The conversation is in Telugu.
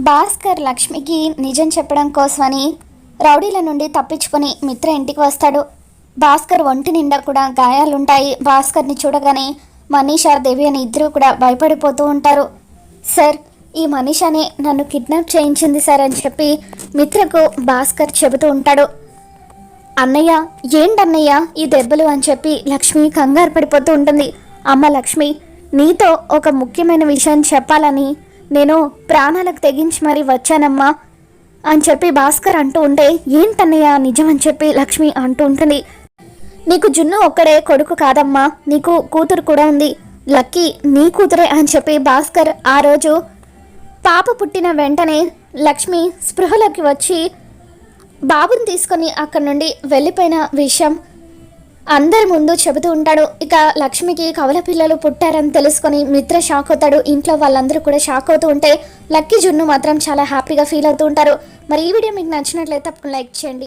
భాస్కర్ లక్ష్మికి నిజం చెప్పడం కోసమని రౌడీల నుండి తప్పించుకొని మిత్ర ఇంటికి వస్తాడు. భాస్కర్ ఒంటి నిండా కూడా గాయాలుంటాయి. భాస్కర్ని చూడగానే మనీషా దేవి అని ఇద్దరు కూడా భయపడిపోతూ ఉంటారు. సార్ ఈ మనీషానే నన్ను కిడ్నాప్ చేయించింది సార్ అని చెప్పి మిత్రకు భాస్కర్ చెబుతూ ఉంటాడు. అన్నయ్య ఏంటన్నయ్య ఈ దెబ్బలు అని చెప్పి లక్ష్మి కంగారు పడిపోతూ ఉంటుంది. అమ్మ లక్ష్మి నీతో ఒక ముఖ్యమైన విషయం చెప్పాలని నేను ప్రాణాలకు తెగించి మరీ వచ్చానమ్మా అని చెప్పి భాస్కర్ అంటూ ఉంటే ఏంటన్నయ్య నిజం అని చెప్పి లక్ష్మి అంటూ ఉంటుంది. నీకు జున్ను ఒక్కడే కొడుకు కాదమ్మా నీకు కూతురు కూడా ఉంది. లక్కీ నీ కూతురే అని చెప్పి భాస్కర్ ఆ రోజు పాప పుట్టిన వెంటనే లక్ష్మి స్పృహలోకి వచ్చి బాబుని తీసుకొని అక్కడి నుండి వెళ్ళిపోయిన విషయం అందరి ముందు చెబుతూ ఉంటాడు. ఇక లక్ష్మికి కవల పిల్లలు పుట్టారని తెలుసుకొని మిత్ర షాక్ అవుతాడు. ఇంట్లో వాళ్ళందరూ కూడా షాక్ అవుతూ ఉంటే లక్కీ జున్ను మాత్రం చాలా హ్యాపీగా ఫీల్ అవుతూ ఉంటారు. మరి ఈ వీడియో మీకు నచ్చినట్లయితే తప్పకుండా లైక్ చేయండి.